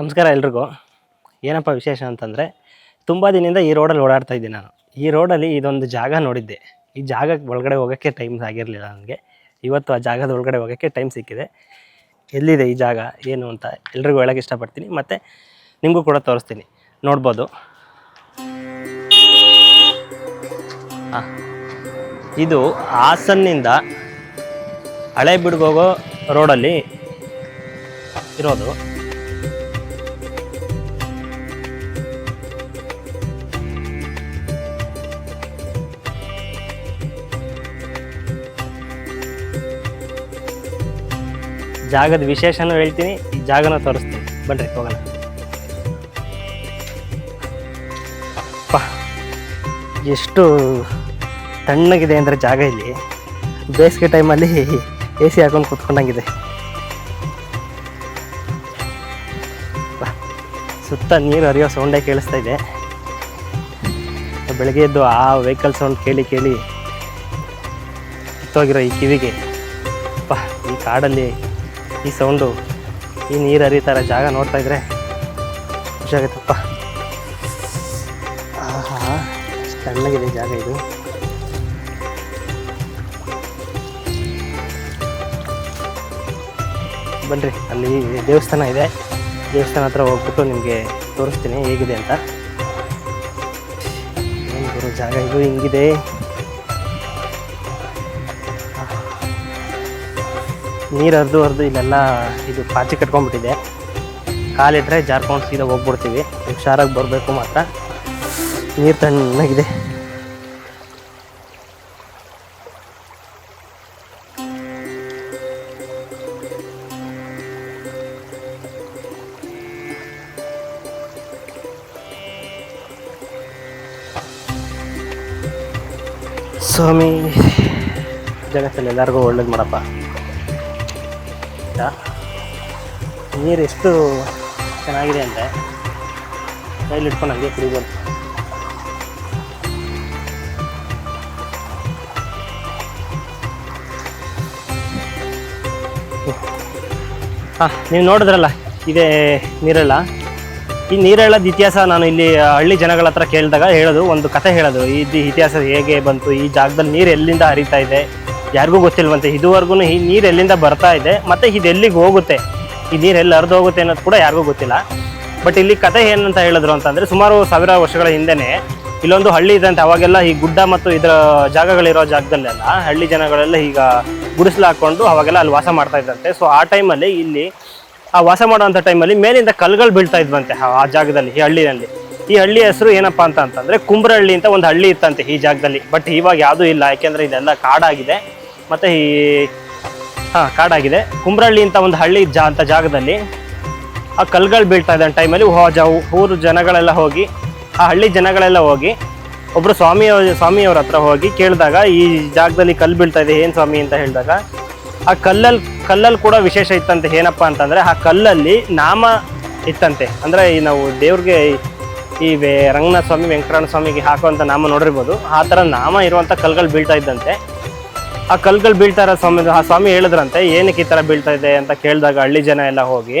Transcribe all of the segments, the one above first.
ನಮಸ್ಕಾರ ಎಲ್ರಿಗೂ. ಏನಪ್ಪ ವಿಶೇಷ ಅಂತಂದರೆ, ತುಂಬ ದಿನದಿಂದ ಈ ರೋಡಲ್ಲಿ ಓಡಾಡ್ತಾ ಇದ್ದೀನಿ ನಾನು. ಈ ರೋಡಲ್ಲಿ ಇದೊಂದು ಜಾಗ ನೋಡಿದ್ದೆ. ಈ ಜಾಗಕ್ಕೆ ಒಳಗಡೆ ಹೋಗೋಕ್ಕೆ ಟೈಮ್ ಆಗಿರಲಿಲ್ಲ ನನಗೆ. ಇವತ್ತು ಆ ಜಾಗದ ಒಳಗಡೆ ಹೋಗೋಕ್ಕೆ ಟೈಮ್ ಸಿಕ್ಕಿದೆ. ಎಲ್ಲಿದೆ ಈ ಜಾಗ, ಏನು ಅಂತ ಎಲ್ರಿಗೂ ಹೇಳೋಕ್ಕೆ ಇಷ್ಟಪಡ್ತೀನಿ. ಮತ್ತು ನಿಮಗೂ ಕೂಡ ತೋರಿಸ್ತೀನಿ. ನೋಡ್ಬೋದು. ಇದು ಹಾಸನ್ನಿಂದ ಹಳೆ ಬಿಡ್ಗೋಗೋ ರೋಡಲ್ಲಿ ಇರೋದು. ಜಾಗದ ವಿಶೇಷನೂ ಹೇಳ್ತೀನಿ, ಜಾಗನ ತೋರಿಸ್ತೀನಿ. ಬನ್ರಿ, ಹೋಗೋಣ. ಎಷ್ಟು ತಣ್ಣಗಿದೆ ಅಂದರೆ ಜಾಗ ಇಲ್ಲಿ. ಬೇಸಿಗೆ ಟೈಮಲ್ಲಿ ಎ ಸಿ ಹಾಕೊಂಡು ಕೂತ್ಕೊಂಡಂಗಿದೆ. ಸುತ್ತ ನೀರು ಹರಿಯೋ ಸೌಂಡೇ ಕೇಳಿಸ್ತಾ ಇದೆ. ಬೆಳಗ್ಗೆ ಎದ್ದು ಆ ವೆಹಿಕಲ್ ಸೌಂಡ್ ಕೇಳಿ ಕೇಳಿ ಕಿತ್ತೋಗಿರೋ ಈ ಕಿವಿಗೆ. ಅಪ್ಪ, ಈ ಕಾಡಲ್ಲಿ ಈ ಸೌಂಡು, ಈ ನೀರು ಹರಿತಾರ ಜಾಗ ನೋಡ್ತಾ ಇದ್ರೆ ಖುಷಿಯಾಗುತ್ತಪ್ಪ ಆಹಾ ತಣ್ಣಗಿದೆ ಜಾಗ ಇದು. ಬನ್ರಿ, ಅಲ್ಲಿ ದೇವಸ್ಥಾನ ಇದೆ. ದೇವಸ್ಥಾನ ಹತ್ರ ಹೋಗ್ಬಿಟ್ಟು ನಿಮಗೆ ತೋರಿಸ್ತೀನಿ ಹೇಗಿದೆ ಅಂತ. ಜಾಗ ಇದು ಹಿಂಗಿದೆ. ನೀರು ಹರಿದು ಹರಿದು ಇಲ್ಲೆಲ್ಲ ಇದು ಪಾಚಿ ಕಟ್ಕೊಂಡ್ಬಿಟ್ಟಿದೆ. ಕಾಲಿಟ್ರೆ ಜಾರ್ಕೊಂಡು ಸೀದಾ ಹೋಗ್ಬಿಡ್ತೀವಿ. ಹುಷಾರಾಗಿ ಬರಬೇಕು ಮಾತ್ರ. ನೀರು ತಣ್ಣಗಿದೆ. ಸ್ವಾಮಿ ಜಗತ್ತಲ್ಲಿ ಎಲ್ಲರಿಗೂ ಒಳ್ಳೇದು ಮಾಡಪ್ಪ. ಆಯ್ತಾ ನೀರು ಎಷ್ಟು ಚೆನ್ನಾಗಿದೆ ಅಂದರೆ ಕೈಲಿ ಇಟ್ಕೊಂಡು ಹಂಗೆ ಕುಡಿಬೋದು. ಹಾಂ, ನೀವು ನೋಡಿದ್ರಲ್ಲ, ಇದೇ ನೀರೆಲ್ಲ. ಈ ನೀರೆಳ್ಳದ ಇತಿಹಾಸ ನಾನು ಇಲ್ಲಿ ಹಳ್ಳಿ ಜನಗಳ ಹತ್ರ ಕೇಳಿದಾಗ ಹೇಳೋದು, ಒಂದು ಕತೆ ಹೇಳೋದು. ಇದು ಇತಿಹಾಸ ಹೇಗೆ ಬಂತು, ಈ ಜಾಗದಲ್ಲಿ ನೀರು ಎಲ್ಲಿಂದ ಹರಿತಾ ಇದೆ? ಯಾರಿಗೂ ಗೊತ್ತಿಲ್ವಂತೆ. ಇದುವರೆಗೂ ಈ ನೀರು ಎಲ್ಲಿಂದ ಬರ್ತಾ ಇದೆ, ಮತ್ತು ಇದು ಎಲ್ಲಿಗೆ ಹೋಗುತ್ತೆ, ಈ ನೀರು ಎಲ್ಲಿ ಹರಿದು ಹೋಗುತ್ತೆ ಅನ್ನೋದು ಕೂಡ ಯಾರಿಗೂ ಗೊತ್ತಿಲ್ಲ. ಬಟ್ ಇಲ್ಲಿ ಕತೆ ಏನಂತ ಹೇಳಿದ್ರು ಅಂತಂದರೆ, ಸುಮಾರು ಸಾವಿರ ವರ್ಷಗಳ ಹಿಂದೆನೇ ಇಲ್ಲೊಂದು ಹಳ್ಳಿ ಇದೆ ಅಂತ. ಅವಾಗೆಲ್ಲ ಈ ಗುಡ್ಡ ಮತ್ತು ಇದರ ಜಾಗಗಳಿರೋ ಜಾಗದಲ್ಲೆಲ್ಲ ಹಳ್ಳಿ ಜನಗಳೆಲ್ಲ ಈಗ ಗುಡಿಸ್ಲು ಹಾಕ್ಕೊಂಡು ಅವಾಗೆಲ್ಲ ಅಲ್ಲಿ ವಾಸ ಮಾಡ್ತಾ ಇದ್ದಂತೆ ಸೊ ಆ ಟೈಮಲ್ಲಿ ಇಲ್ಲಿ, ಆ ವಾಸ ಮಾಡುವಂಥ ಟೈಮಲ್ಲಿ ಮೇಲಿಂದ ಕಲ್ಗಳು ಬೀಳ್ತಾ ಇದ್ವಂತೆ ಆ ಜಾಗದಲ್ಲಿ, ಈ ಹಳ್ಳಿಯಲ್ಲಿ ಈ ಹಳ್ಳಿ ಹೆಸರು ಏನಪ್ಪ ಅಂತ ಅಂತಂದರೆ ಕುಂಬ್ರಹಳ್ಳಿ ಅಂತ ಒಂದು ಹಳ್ಳಿ ಇತ್ತಂತೆ ಈ ಜಾಗದಲ್ಲಿ. ಬಟ್ ಇವಾಗ ಯಾವುದೂ ಇಲ್ಲ, ಯಾಕೆಂದರೆ ಇದೆಲ್ಲ ಕಾಡಾಗಿದೆ. ಮತ್ತೆ ಈ, ಹಾ, ಕಾಡಾಗಿದೆ. ಕುಂಬ್ರಹಳ್ಳಿ ಅಂತ ಒಂದು ಹಳ್ಳಿ ಜಾ, ಅಂತ ಜಾಗದಲ್ಲಿ ಆ ಕಲ್ಗಳು ಬೀಳ್ತಾ ಇದ್ದ ಟೈಮಲ್ಲಿ ಊರು ಜನಗಳೆಲ್ಲ ಹೋಗಿ, ಆ ಹಳ್ಳಿ ಜನಗಳೆಲ್ಲ ಹೋಗಿ ಒಬ್ಬರು ಸ್ವಾಮಿ ಸ್ವಾಮಿಯವ್ರ ಹತ್ರ ಹೋಗಿ ಕೇಳಿದಾಗ, ಈ ಜಾಗದಲ್ಲಿ ಕಲ್ಲು ಬೀಳ್ತಾ ಇದೆ, ಏನು ಸ್ವಾಮಿ ಅಂತ ಹೇಳಿದಾಗ, ಆ ಕಲ್ಲಲ್ಲಿ ಕಲ್ಲಲ್ಲಿ ಕೂಡ ವಿಶೇಷ ಇತ್ತಂತೆ. ಏನಪ್ಪ ಅಂತಂದರೆ, ಆ ಕಲ್ಲಲ್ಲಿ ನಾಮ ಇತ್ತಂತೆ. ಅಂದರೆ ಈ ನಾವು ದೇವ್ರಿಗೆ ಈ ವೇ, ರಂಗನಾಥ ಸ್ವಾಮಿ, ವೆಂಕಟರಮಣ ಸ್ವಾಮಿಗೆ ಹಾಕುವಂಥ ನಾಮ ನೋಡಿರ್ಬೋದು. ಆ ಥರ ನಾಮ ಇರುವಂಥ ಕಲ್ಗಳು ಬೀಳ್ತಾ ಇದ್ದಂತೆ. ಆ ಕಲ್ಗಳು ಬೀಳ್ತಾ ಇರೋ ಸ್ವಾಮಿ, ಆ ಸ್ವಾಮಿ ಹೇಳಿದ್ರಂತೆ, ಏನಕ್ಕೆ ಈ ಥರ ಬೀಳ್ತಾ ಇದೆ? ಅಂತ ಕೇಳಿದಾಗ ಹಳ್ಳಿ ಜನ ಎಲ್ಲ ಹೋಗಿ,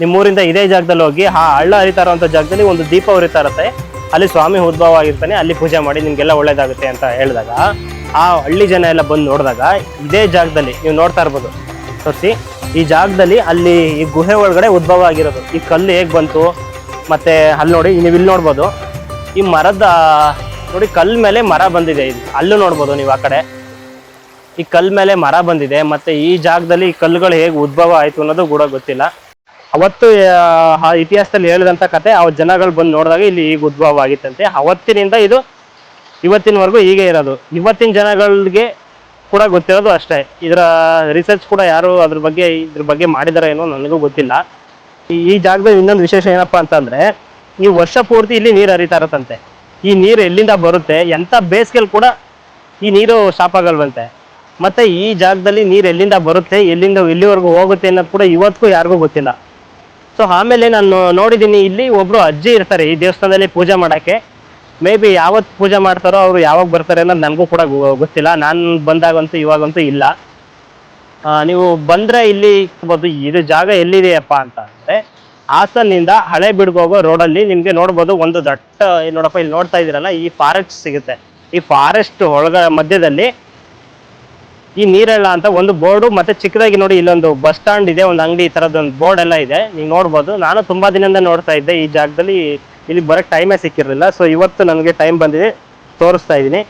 ನಿಮ್ಮೂರಿಂದ ಇದೇ ಜಾಗದಲ್ಲಿ ಹೋಗಿ ಆ ಹಳ್ಳ ಹರಿತಾ ಇರೋಂಥ ಜಾಗದಲ್ಲಿ ಒಂದು ದೀಪ ಉರಿತಾ ಇರುತ್ತೆ. ಅಲ್ಲಿ ಸ್ವಾಮಿ ಉದ್ಭವ ಆಗಿರ್ತಾನೆ, ಅಲ್ಲಿ ಪೂಜೆ ಮಾಡಿ ನಿಮಗೆಲ್ಲ ಒಳ್ಳೇದಾಗುತ್ತೆ, ಅಂತ ಹೇಳಿದಾಗ, ಆ ಹಳ್ಳಿ ಜನ ಎಲ್ಲ ಬಂದು ನೋಡಿದಾಗ, ಇದೇ ಜಾಗದಲ್ಲಿ, ನೀವು ನೋಡ್ತಾ ಇರ್ಬೋದು, ತೋರಿಸಿ, ಈ ಜಾಗದಲ್ಲಿ ಅಲ್ಲಿ ಈ ಗುಹೆ ಒಳಗಡೆ ಉದ್ಭವ ಆಗಿರೋದು. ಈ ಕಲ್ಲು ಹೇಗೆ ಬಂತು? ಮತ್ತು ಅಲ್ಲಿ ನೋಡಿ, ನೀವು ಇಲ್ಲಿ ನೋಡ್ಬೋದು, ಈ ಮರದ, ನೋಡಿ ಕಲ್ಲು ಮೇಲೆ ಮರ ಬಂದಿದೆ ಇದು ಅಲ್ಲೂ ನೋಡ್ಬೋದು ನೀವು ಆ ಕಡೆ. ಈ ಕಲ್ ಮೇಲೆ ಮರ ಬಂದಿದೆ ಮತ್ತೆ ಈ ಜಾಗದಲ್ಲಿ ಈ ಕಲ್ಲುಗಳು ಹೇಗೆ ಉದ್ಭವ ಆಯ್ತು ಅನ್ನೋದು ಕೂಡ ಗೊತ್ತಿಲ್ಲ. ಅವತ್ತು ಆ, ಇತಿಹಾಸದಲ್ಲಿ ಹೇಳಿದಂತ ಕತೆ ಆ ಜನಗಳು ಬಂದು ನೋಡಿದಾಗ ಇಲ್ಲಿ ಈಗ ಉದ್ಭವ ಆಗಿತ್ತಂತೆ. ಅವತ್ತಿನಿಂದ ಇದು ಇವತ್ತಿನವರೆಗೂ ಹೀಗೆ ಇರೋದು. ಇವತ್ತಿನ ಜನಗಳಿಗೆ ಕೂಡ ಗೊತ್ತಿರೋದು ಅಷ್ಟೇ. ಇದರ ರಿಸರ್ಚ್ ಕೂಡ ಯಾರು ಅದ್ರ ಬಗ್ಗೆ ಇದ್ರ ಬಗ್ಗೆ ಮಾಡಿದಾರ ಏನೋ ನನಗೂ ಗೊತ್ತಿಲ್ಲ. ಈ ಈ ಜಾಗದಲ್ಲಿ ಇನ್ನೊಂದು ವಿಶೇಷ ಏನಪ್ಪಾ ಅಂತಂದ್ರೆ ಈ ವರ್ಷ ಪೂರ್ತಿ ಇಲ್ಲಿ ನೀರು ಹರಿತಾ ಇರತ್ತಂತೆ. ಈ ನೀರು ಎಲ್ಲಿಂದ ಬರುತ್ತೆ ಎಂಥ ಬೇಸಿಗೆಲ್ ಕೂಡ ಈ ನೀರು ಸ್ಟಾಪ್ ಆಗಲ್ವಂತೆ. ಮತ್ತೆ ಈ ಜಾಗದಲ್ಲಿ ನೀರು ಎಲ್ಲಿಂದ ಬರುತ್ತೆ, ಎಲ್ಲಿಂದ ಎಲ್ಲಿವರೆಗೂ ಹೋಗುತ್ತೆ ಅನ್ನೋದು ಕೂಡ ಇವತ್ತಿಗೂ ಯಾರಿಗೂ ಗೊತ್ತಿಲ್ಲ. ಸೊ ಆಮೇಲೆ ನಾನು ನೋಡಿದ್ದೀನಿ ಇಲ್ಲಿ ಒಬ್ರು ಅಜ್ಜಿ ಇರ್ತಾರೆ ಈ ದೇವಸ್ಥಾನದಲ್ಲಿ ಪೂಜೆ ಮಾಡಕ್ಕೆ. ಮೇ ಬಿ ಯಾವತ್ತು ಪೂಜೆ ಮಾಡ್ತಾರೋ ಅವರು ಯಾವಾಗ ಬರ್ತಾರೆ ಅನ್ನೋದು ನನಗೂ ಕೂಡ ಗೊತ್ತಿಲ್ಲ. ನಾನು ಬಂದಾಗಂತೂ ಇವಾಗಂತೂ ಇಲ್ಲ. ನೀವು ಬಂದ್ರೆ ಇಲ್ಲಿ ಇದು ಜಾಗ ಎಲ್ಲಿದೆಯಪ್ಪ ಅಂತ ಅಂದ್ರೆ, ಹಾಸನ್ನಿಂದ ಹಳೆ ಬಿಡ್ಗೋಗೋ ರೋಡಲ್ಲಿ ನಿಮಗೆ ನೋಡ್ಬೋದು, ಒಂದು ದಟ್ಟ ನೋಡಪ್ಪ, ಇಲ್ಲಿ ನೋಡ್ತಾ ಇದ್ದೀರಲ್ಲ, ಈ ಫಾರೆಸ್ಟ್ ಸಿಗುತ್ತೆ. ಈ ಫಾರೆಸ್ಟ್ ಒಳಗ ಮಧ್ಯದಲ್ಲಿ ಈ ನೀರೆಲ್ಲ ಅಂತ ಒಂದು ಬೋರ್ಡು ಮತ್ತೆ ಚಿಕ್ಕದಾಗಿ ನೋಡಿ ಇಲ್ಲೊಂದು ಬಸ್ ಸ್ಟಾಂಡ್ ಇದೆ, ಒಂದು ಅಂಗಡಿ ಈ ಥರದ್ದು ಒಂದು ಬೋರ್ಡ್ ಎಲ್ಲ ಇದೆ, ನೀವು ನೋಡ್ಬೋದು. ನಾನು ತುಂಬಾ ದಿನದಿಂದ ನೋಡ್ತಾ ಇದ್ದೆ, ಈ ಜಾಗದಲ್ಲಿ ಇಲ್ಲಿ ಬರೋಕ್ಕೆ ಟೈಮೇ ಸಿಕ್ಕಿರಲಿಲ್ಲ. ಸೊ ಇವತ್ತು ನನಗೆ ಟೈಮ್ ಬಂದಿದೆ, ತೋರಿಸ್ತಾ ಇದ್ದೀನಿ.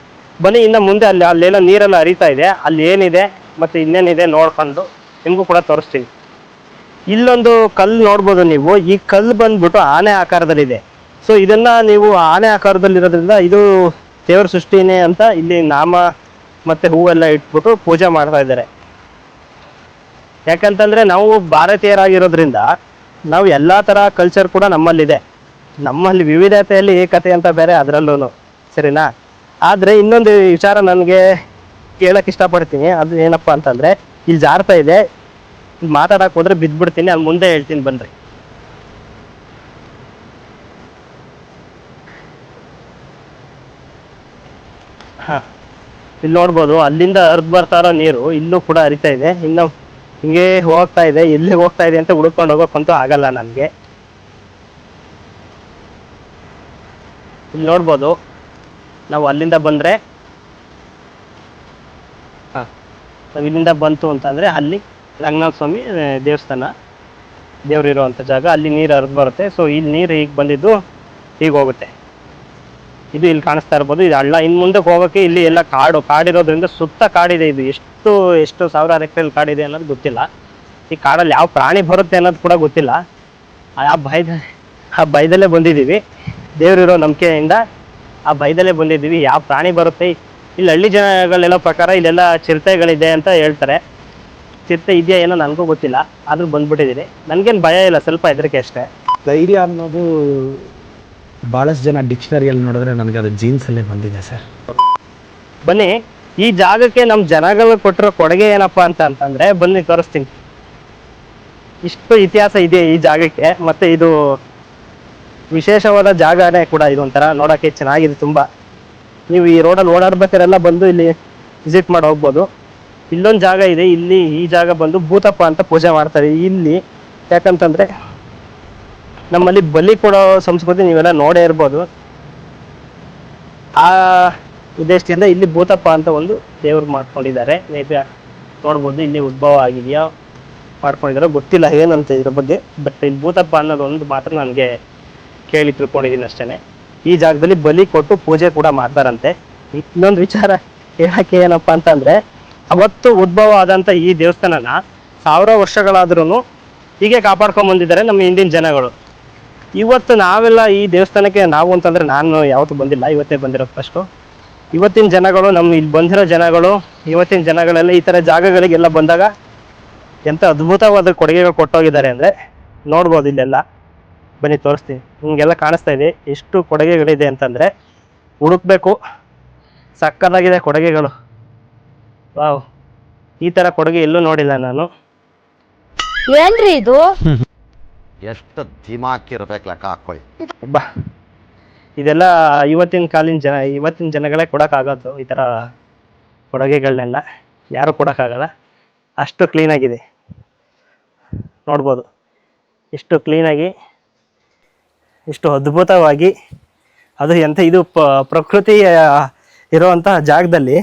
ಬನ್ನಿ, ಇನ್ನು ಮುಂದೆ ಅಲ್ಲಿ ಅಲ್ಲೆಲ್ಲ ನೀರೆಲ್ಲ ಹರಿತಾ ಇದೆ. ಅಲ್ಲಿ ಏನಿದೆ ಮತ್ತೆ ಇನ್ನೇನಿದೆ ನೋಡ್ಕೊಂಡು ನಿಮಗೂ ಕೂಡ ತೋರಿಸ್ತೀವಿ ಇಲ್ಲೊಂದು ಕಲ್ಲು ನೋಡ್ಬೋದು ನೀವು. ಈ ಕಲ್ಲು ಬಂದ್ಬಿಟ್ಟು ಆನೆ ಆಕಾರದಲ್ಲಿದೆ. ಸೊ ಇದನ್ನ ನೀವು ಆನೆ ಆಕಾರದಲ್ಲಿರೋದ್ರಿಂದ ಇದು ದೇವರ ಸೃಷ್ಟಿನೇ ಅಂತ ಇಲ್ಲಿ ನಾಮ ಮತ್ತೆ ಹೂವೆಲ್ಲ ಇಟ್ಬಿಟ್ಟು ಪೂಜೆ ಮಾಡ್ತಾ ಇದ್ದಾರೆ. ಯಾಕಂತಂದ್ರೆ ನಾವು ಭಾರತೀಯರಾಗಿರೋದ್ರಿಂದ ನಾವು ಎಲ್ಲಾ ತರ ಕಲ್ಚರ್ ಕೂಡ ನಮ್ಮಲ್ಲಿದೆ. ನಮ್ಮಲ್ಲಿ ವಿವಿಧತೆಯಲ್ಲಿ ಏಕತೆ ಅಂತ ಬೇರೆ ಅದರಲ್ಲೂ ಸರಿನಾ? ಆದ್ರೆ ಇನ್ನೊಂದು ವಿಚಾರ ನನಗೆ ಕೇಳಕ್ ಇಷ್ಟಪಡ್ತೀನಿ. ಅದು ಏನಪ್ಪಾ ಅಂತಂದ್ರೆ, ಇಲ್ಲಿ ಜಾರ್ತಾ ಇದೆ. ಮಾತಾಡಕ್ ಹೋದ್ರೆ ಬಿದ್ದ್ಬಿಡ್ತೀನಿ ಅಲ್ಲಿ ಮುಂದೆ ಹೇಳ್ತೀನಿ ಬನ್ರಿ. ಹಾ. ಇಲ್ಲಿ ನೋಡ್ಬೋದು, ಅಲ್ಲಿಂದ ಹರಿದು ಬರ್ತಾ ಇರೋ ನೀರು ಇಲ್ಲೂ ಕೂಡ ಹರಿತಾ ಇದೆ. ಇನ್ನು ಹಿಂಗೆ ಹೋಗ್ತಾ ಇದೆ ಎಲ್ಲಿ ಹೋಗ್ತಾ ಇದೆ ಅಂತ ಹುಡ್ಕೊಂಡು ಹೋಗೋಕ್ಕಂತೂ ಆಗಲ್ಲ ನನಗೆ ಇಲ್ಲಿ ನೋಡ್ಬೋದು, ನಾವು ಅಲ್ಲಿಂದ ಬಂದ್ರೆ, ಹಾಂ, ನಾವು ಇಲ್ಲಿಂದ ಬಂತು ಅಂತಂದ್ರೆ ಅಲ್ಲಿ ರಂಗನಾಥ ಸ್ವಾಮಿ ದೇವಸ್ಥಾನ ದೇವ್ರು ಇರುವಂಥ ಜಾಗ, ಅಲ್ಲಿ ನೀರು ಹರಿದು ಬರುತ್ತೆ. ಸೊ ಇಲ್ಲಿ ನೀರು ಹೀಗೆ ಬಂದಿದ್ದು ಹೀಗೆ ಹೋಗುತ್ತೆ. ಇದು ಇಲ್ಲಿ ಕಾಣಿಸ್ತಾ ಇರ್ಬೋದು. ಇದು ಹಳ್ಳ. ಇನ್ನು ಮುಂದಕ್ಕೆ ಹೋಗೋಕೆ ಇಲ್ಲಿ ಎಲ್ಲ ಕಾಡು, ಕಾಡಿರೋದ್ರಿಂದ ಸುತ್ತ ಕಾಡಿದೆ ಇದು. ಎಷ್ಟು ಎಷ್ಟು ಸಾವಿರಾರು ಎಕರೆ ಕಾಡಿದೆ ಅನ್ನೋದು ಗೊತ್ತಿಲ್ಲ. ಈ ಕಾಡಲ್ಲಿ ಯಾವ ಪ್ರಾಣಿ ಬರುತ್ತೆ ಅನ್ನೋದು ಕೂಡ ಗೊತ್ತಿಲ್ಲ. ಆ ಭಯದ, ಆ ಭಯದಲ್ಲೇ ಬಂದಿದ್ದೀವಿ. ದೇವರಿರೋ ನಂಬಿಕೆಯಿಂದ ಆ ಭಯದಲ್ಲೇ ಬಂದಿದ್ದೀವಿ. ಯಾವ ಪ್ರಾಣಿ ಬರುತ್ತೆ? ಇಲ್ಲಿ ಹಳ್ಳಿ ಜನಗಳೆಲ್ಲ ಪ್ರಕಾರ ಇಲ್ಲೆಲ್ಲ ಚಿರತೆಗಳಿದೆ ಅಂತ ಹೇಳ್ತಾರೆ. ಚಿರತೆ ಇದೆಯಾ ಏನೋ ನನಗೂ ಗೊತ್ತಿಲ್ಲ. ಆದರೂ ಬಂದ್ಬಿಟ್ಟಿದ್ದೀನಿ ನನಗೇನು ಭಯ ಇಲ್ಲ. ಸ್ವಲ್ಪ ಹೆದರಿಕೆ ಅಷ್ಟೇ. ಧೈರ್ಯ ಅನ್ನೋದು ಭಾಳಷ್ಟು ಜನ ಡಿಕ್ಷನರಿಯಲ್ಲಿ ನೋಡಿದ್ರೆ ನನಗೆ ಅದು ಜೀನ್ಸಲ್ಲೇ ಬಂದಿದೆ ಸರ್. ಬನ್ನಿ, ಈ ಜಾಗಕ್ಕೆ ನಮ್ಮ ಜನಗಳು ಕೊಟ್ಟಿರೋ ಕೊಡುಗೆ ಏನಪ್ಪ ಅಂತ ಅಂತಂದ್ರೆ ಬನ್ನಿ ತೋರಿಸ್ತೀನಿ. ಇಷ್ಟು ಇತಿಹಾಸ ಇದೆ ಈ ಜಾಗಕ್ಕೆ, ಮತ್ತೆ ಇದು ವಿಶೇಷವಾದ ಜಾಗನೇ ಕೂಡ ಇದು ಒಂಥರ ನೋಡಕ್ಕೆ ಚೆನ್ನಾಗಿದೆ ತುಂಬಾ. ನೀವು ಈ ರೋಡಲ್ಲಿ ಓಡಾಡ್ಬೇಕಾರೆಲ್ಲ ಬಂದು ಇಲ್ಲಿ ವಿಸಿಟ್ ಮಾಡಿ ಹೋಗ್ಬೋದು. ಇಲ್ಲೊಂದು ಜಾಗ ಇದೆ, ಇಲ್ಲಿ ಈ ಜಾಗ ಬಂದು ಭೂತಪ್ಪ ಅಂತ ಪೂಜೆ ಮಾಡ್ತಾರೆ. ಇಲ್ಲಿ ಯಾಕಂತಂದ್ರೆ ನಮ್ಮಲ್ಲಿ ಬಲಿ ಕೊಡೋ ಸಂಸ್ಕೃತಿ ನೀವೆಲ್ಲ ನೋಡೇ ಇರ್ಬೋದು. ಆ ಉದ್ದೇಶದಿಂದ ಇಲ್ಲಿ ಭೂತಪ್ಪ ಅಂತ ಒಂದು ದೇವ್ರು ಮಾಡ್ಕೊಂಡಿದ್ದಾರೆ. ನೋಡ್ಬೋದು ಇಲ್ಲಿ ಉದ್ಭವ ಆಗಿದೆಯಾ ಮಾಡ್ಕೊಂಡಿದಾರೋ ಗೊತ್ತಿಲ್ಲ ಏನಂತ ಇದ್ರ ಬಗ್ಗೆ. ಬಟ್ ಇಲ್ಲಿ ಭೂತಪ್ಪ ಅನ್ನೋದು ಒಂದು ಮಾತ್ರ ನನಗೆ ಕೇಳಿ ತಿಳ್ಕೊಂಡಿದ್ದೀನಿ ಅಷ್ಟೇ ಈ ಜಾಗದಲ್ಲಿ ಬಲಿ ಕೊಟ್ಟು ಪೂಜೆ ಕೂಡ ಮಾಡ್ತಾರಂತೆ. ಇನ್ನೊಂದು ವಿಚಾರ ಹೇಳಕ್ಕೆ ಏನಪ್ಪ ಅಂತಂದ್ರೆ, ಅವತ್ತು ಉದ್ಭವ ಆದಂತ ಈ ದೇವಸ್ಥಾನನ ಸಾವಿರ ವರ್ಷಗಳಾದ್ರೂ ಹೀಗೆ ಕಾಪಾಡ್ಕೊಂಡ್ ಬಂದಿದ್ದಾರೆ ನಮ್ಮ ಹಿಂದಿನ ಜನಗಳು. ಇವತ್ತು ನಾವೆಲ್ಲ ಈ ದೇವಸ್ಥಾನಕ್ಕೆ ನಾವು ಅಂತಂದ್ರೆ ನಾನು ಯಾವತ್ತು ಬಂದಿಲ್ಲ ಇವತ್ತೇ ಬಂದಿರೋದು ಫಸ್ಟು ಇವತ್ತಿನ ಜನಗಳು ನಮ್ಮ ಇಲ್ಲಿ ಬಂದಿರೋ ಜನಗಳು ಇವತ್ತಿನ ಜನಗಳೆಲ್ಲ ಈ ಥರ ಜಾಗಗಳಿಗೆಲ್ಲ ಬಂದಾಗ ಎಂಥ ಅದ್ಭುತವಾದ ಕೊಡುಗೆಗಳು ಕೊಟ್ಟೋಗಿದ್ದಾರೆ ಅಂದರೆ ನೋಡ್ಬೋದು ಇಲ್ಲೆಲ್ಲ. ಬನ್ನಿ ತೋರಿಸ್ತೀನಿ. ಹಿಂಗೆಲ್ಲ ಕಾಣಿಸ್ತಾ ಇದೆ. ಎಷ್ಟು ಕೊಡುಗೆಗಳಿದೆ ಅಂತಂದರೆ ಹುಡುಕ್ಬೇಕು ಸಕ್ಕತ್ತಾಗಿದೆ ಕೊಡುಗೆಗಳು. ವಾವ್. ಈ ಥರ ಕೊಡುಗೆ ಎಲ್ಲೂ ನೋಡಿಲ್ಲ ನಾನು. ಏನ್ರಿ ಇದು? ಎಷ್ಟು ಧಿಮಾಕಿ ಇರ್ಬೇಕು ಲೆಕ್ಕ ಹಾಕೊಳ್ಳಿ ಬಾ. ಇದೆಲ್ಲ ಇವತ್ತಿನ ಕಾಲಿನ ಜನ, ಇವತ್ತಿನ ಜನಗಳೇ ಕೊಡೋಕ್ಕಾಗೋದು ಈ ಥರ ಕೊಡುಗೆಗಳನ್ನೆಲ್ಲ ಯಾರು ಕೊಡೋಕ್ಕಾಗಲ್ಲ? ಅಷ್ಟು ಕ್ಲೀನಾಗಿದೆ. ನೋಡ್ಬೋದು. ಎಷ್ಟು ಕ್ಲೀನಾಗಿ, ಇಷ್ಟು ಅದ್ಭುತವಾಗಿ, ಅದು ಎಂಥ ಇದು ಪ ಪ್ರಕೃತಿ ಇರೋವಂಥ ಜಾಗದಲ್ಲಿ,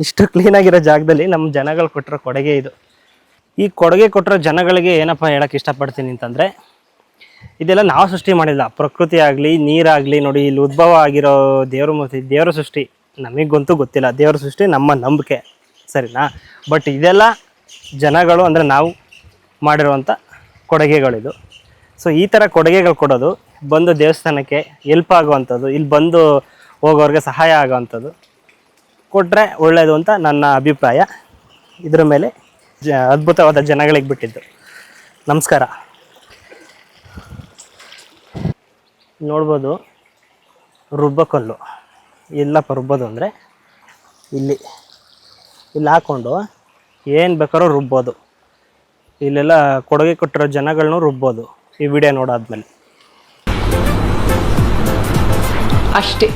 ಇಷ್ಟು ಕ್ಲೀನಾಗಿರೋ ಜಾಗದಲ್ಲಿ ನಮ್ಮ ಜನಗಳು ಕೊಟ್ಟಿರೋ ಕೊಡುಗೆ ಇದು. ಈ ಕೊಡುಗೆ ಕೊಟ್ಟಿರೋ ಜನಗಳಿಗೆ ಏನಪ್ಪ ಹೇಳಕ್ಕೆ ಇಷ್ಟಪಡ್ತೀನಿ ಅಂತಂದರೆ, ಇದೆಲ್ಲ ನಾವು ಸೃಷ್ಟಿ ಮಾಡಿಲ್ಲ. ಪ್ರಕೃತಿ ಆಗಲಿ, ನೀರಾಗಲಿ, ನೋಡಿ ಇಲ್ಲಿ ಉದ್ಭವ ಆಗಿರೋ ದೇವ್ರ ಮೂರ್ತಿ, ದೇವರ ಸೃಷ್ಟಿ ನಮಗಂತೂ ಗೊತ್ತಿಲ್ಲ. ದೇವರ ಸೃಷ್ಟಿ ನಮ್ಮ ನಂಬಿಕೆ, ಸರಿನಾ? ಬಟ್ ಇದೆಲ್ಲ ಜನಗಳು ಅಂದರೆ ನಾವು ಮಾಡಿರುವಂಥ ಕೊಡುಗೆಗಳಿದು. ಸೊ ಈ ಥರ ಕೊಡುಗೆಗಳು ಕೊಡೋದು, ಬಂದು ದೇವಸ್ಥಾನಕ್ಕೆ ಎಲ್ಪ್ ಆಗುವಂಥದ್ದು, ಇಲ್ಲಿ ಬಂದು ಹೋಗೋರಿಗೆ ಸಹಾಯ ಆಗೋವಂಥದ್ದು ಕೊಟ್ಟರೆ ಒಳ್ಳೆಯದು ಅಂತ ನನ್ನ ಅಭಿಪ್ರಾಯ. ಇದರ ಮೇಲೆ ಜ ಅದ್ಭುತವಾದ ಜನಗಳಿಗೆ ಬಿಟ್ಟಿದ್ದು. ನಮಸ್ಕಾರ. ನೋಡ್ಬೋದು ರುಬ್ಬಕಲ್ಲು ಇಲ್ಲಪ್ಪ, ರುಬ್ಬೋದು ಅಂದರೆ ಇಲ್ಲಿ. ಇಲ್ಲಿ ಹಾಕ್ಕೊಂಡು ಏನು ಬೇಕಾದ್ರೂ ರುಬ್ಬೋದು. ಇಲ್ಲೆಲ್ಲ ಕೊಡುಗೆ ಕೊಟ್ಟಿರೋ ಜನಗಳನ್ನೂ ರುಬ್ಬೋದು ಈ ವಿಡಿಯೋ ನೋಡಾದ್ಮೇಲೆ. ಅಷ್ಟೇ.